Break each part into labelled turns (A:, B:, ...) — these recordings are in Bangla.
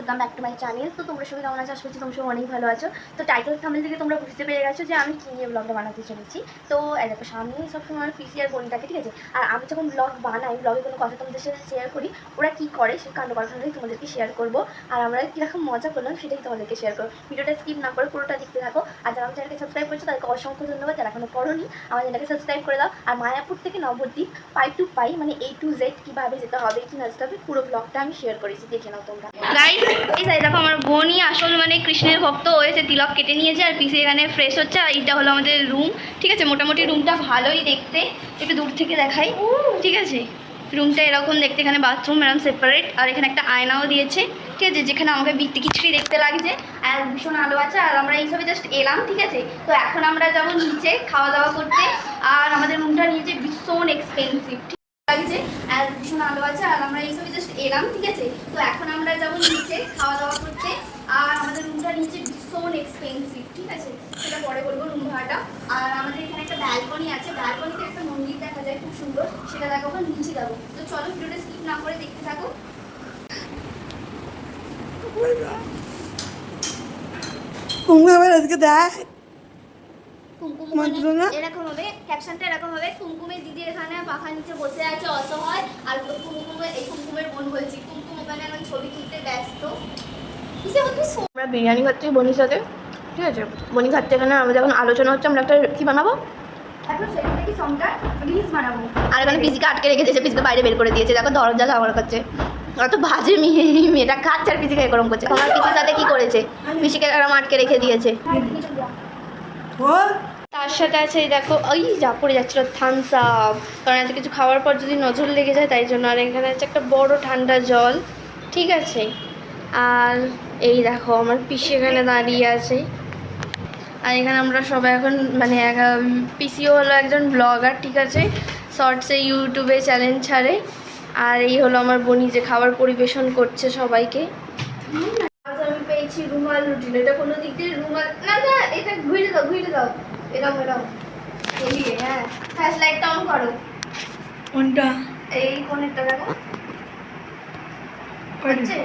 A: Welcome back to my channel তো তোমরা সবাই কেমন আছো? আশা করছি তোমরা অনেক ভালো আছো। তো টাইটেল থামেল থেকে তোমরা বুঝতে পেরে গেছো যে আমি কী নিয়ে ব্লগটা বানাতে চলেছি। তো দেখো সামনেই সবসময় আমার পিসি আর বোন থাকে, ঠিক আছে? আর আমি যখন ব্লগ বানাই ব্লগে কোনো কথা তোমাদের সাথে শেয়ার করি, ওরা কী করে সেই কাণ্ড কথাটাই তোমাদেরকে শেয়ার করব। আর আমরা কীরকম মজা করলাম সেটাই তোমাদেরকে শেয়ার করব। ভিডিওটা স্কিপ না করে পুরোটা দেখতে থাকো। আর যারা আমার চ্যানেলকে সাবস্ক্রাইব করছ, তাদেরকে অসংখ্য ধন্যবাদ। যারা এখনও করোনি, আমার চ্যানেলকে সাবস্ক্রাইব করে দাও। আর মায়াপুর থেকে নবদ্বীপ পাই টু পাই মানে এই টু জেড কীভাবে যেতে হবে, কি না যেতে হবে, পুরো ব্লগটা আমি শেয়ার করেছি। দেখে নাও তোমরা। গাইস এই সাইড দেখো, আমার বোনই আসল মানে কৃষ্ণের ভক্ত হয়েছে তিলক কেটে নিয়েছে, আর পিসি এখানে ফ্রেশ হচ্ছে, আর এইটা হলো আমাদের রুম ঠিক আছে? মোটামুটি রুমটা ভালোই দেখতে, একটু দূর থেকে দেখাই, ঠিক আছে? রুমটা এরকম দেখতে, এখানে বাথরুম এরকম সেপারেট আর এখানে একটা আয়নাও দিয়েছে, ঠিক আছে? যেখানে আমাকে বিত্তি খিচড়ি দেখতে লাগছে, আর ভীষণ আলো আছে, আর আমরা এইসবে জাস্ট এলাম, ঠিক আছে? তো এখন আমরা যাব নিচে খাওয়া দাওয়া করতে, আর আমাদের রুমটা নিচে ভীষণ এক্সপেন্সিভ লাগছে আর ভীষণ আলো আছে, আর আমরা এইসবে জাস্ট এলাম, ঠিক আছে? তো এখন আমরা যাব নিচে খাওয়া দাওয়া করতে, আর আমাদের রুমটা নিচে ভীষণ এক্সপেন্সিভ ঠিক আছে? সেটা পরে বলব রুম ভাড়াটা। আর আমাদের এখানে একটা ব্যালকনি আছে ব্যালকনিতে একটা মন্দির দেখা যায় খুব সুন্দর, সেটা দেখাবো নিচে যাব। তো চলো ভিডিওটা স্কিপ না করে দেখতে থাকো।
B: আজকে দেখ
A: কুমকুম
B: মাত্র না?
A: এরকম হবে ক্যাপশনটা এরকম হবে কুমকুমের দিদি এখানে পাখা নিচে বসে আছে অসহায় আর কুমকুমে এই কুমকুমের বোন বলছি কুমকুম ওখানে এখন ছবি তুলতে ব্যস্ত। আমরা বিরিয়ানি খাচ্ছি বনির সাথে ঠিক আছে? বনি খাচ্ছে এখানে আমরা যখন আলোচনা হচ্ছে আমরা একটা কি বানাবো? এখন আর এখানে পিসিকে আটকে রেখে দিয়েছে পিসিকে বাইরে বের করে দিয়েছে দেখো দরজা ঝামেলা করছে। অত বাজে মেয়ে মেয়েটা খাচ্ছে আর পিসিকে গরম করছে। আমার পিসির সাথে কি করেছে? পিসিকে এরকম আটকে রেখে দিয়েছে।
B: ও
A: তার সাথে আছে, এই দেখো ওই যা পড়ে যাচ্ছিল থামস আপ কারণ এত কিছু খাওয়ার পর যদি নজর লেগে যায়, তাই জন্য। আর এখানে আছে একটা বড় ঠান্ডা জল, ঠিক আছে? আর এই দেখো, আমার পিসি এখানে দাঁড়িয়ে আছে। আর এখানে আমরা সবাই এখন মানে পিসিও হলো একজন ব্লগার ঠিক আছে? শর্টসে ইউটিউবে চ্যালেঞ্জ ছাড়ে। আর এই হলো আমার বনি যে খাবার পরিবেশন করছে সবাইকে। আমি পেয়েছি রুমাল রুটি এটা কোনো দিক দিয়ে রুমাল না না, এটা ঘুরে দাও ঘুরে দাও। এরম এরম। এদিকে হ্যাঁ। ফ্ল্যাশ লাইটটা অন করো।
B: কোনটা?
A: এই কোনেরটা দেখো। হচ্ছে?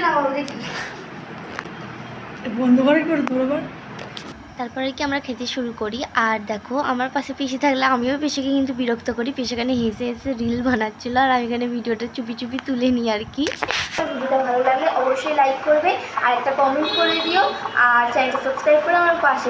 A: নামাবো দেখি।
B: বন্ধ করে করে তোর
C: তারপরে কি আমরা খেতে শুরু করি? আর দেখো, আমার পাশে পিসি থাকলে আমিও পিসিকে কিন্তু বিরক্ত করি। পিসি এখানে হেসে হেসে রিল বানাচ্ছিল আর আমি এখানে ভিডিওটা চুপি চুপি তুলে নিই আর কি।
A: ভিডিওটা ভালো লাগলে অবশ্যই লাইক করবে। আর একটা কমেন্ট করে দিও। আর চ্যানেলটা সাবস্ক্রাইব করে আমার পাশে